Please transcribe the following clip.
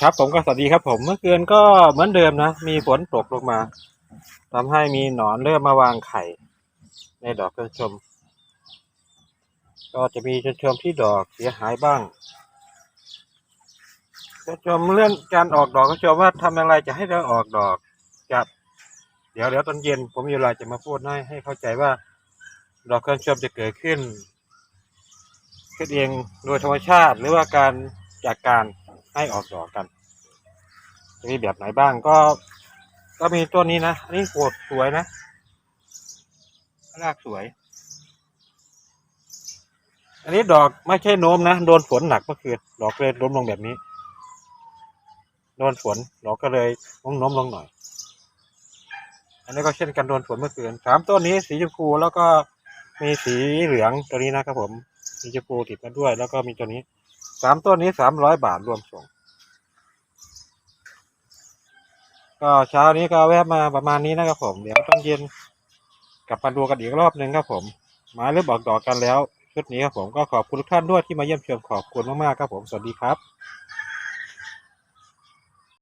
ครับผมก็สวัสดีครับผมเมื่อคืนก็เหมือนเดิมนะ มีฝนตกลงมาทำให้มีหนอนเริ่มมาวางไข่ ในดอกกระชม ก็จะมีชนชมที่ดอกเสียหายบ้างชนชมเรื่องการออกดอกก็ชมว่าทำอะไรจะให้เราออกดอกกับ เดี๋ยวเดี๋ยวตอนเย็น ผมมีอะไรจะมาพูดให้ให้เข้าใจว่า ดอกกระชมจะเกิดขึ้นขึ้นเองโดยธรรมชาติหรือว่าการจากการ ให้ออกดอกกันจะมีแบบไหนบ้างก็ ก็มีตัวนี้นะอันนี้โคตรสวยนะรากสวย อันนี้ดอกไม่ใช่โน้มนะ โดนฝนหนักเมื่อคืนดอกเลยล้มลงแบบนี้ โดนฝนดอกก็เลยโน้มโน้มลงหน่อย อันนี้ก็เช่นกันโดนฝนเมื่อคืนสามต้นนี้สีชมพูแล้วก็มีสีเหลืองตัวนี้นะครับผมสีชมพูติดมาด้วย แล้วก็มีตัวนี้สามต้นนี้สามร้อยบาทรวมส่ง ก็เช้านี้ก็แวะมาประมาณนี้นะครับผม เดี๋ยวตอนเย็นกลับมาดูกันอีกรอบหนึ่งครับผมหม้เริ่มออกดอกกันแล้วชุดนี้ครับผมก็ขอบคุณทุกท่านด้วยที่มาเยี่ยมชมขอบคุณมากๆครับผมสวัสดีครับ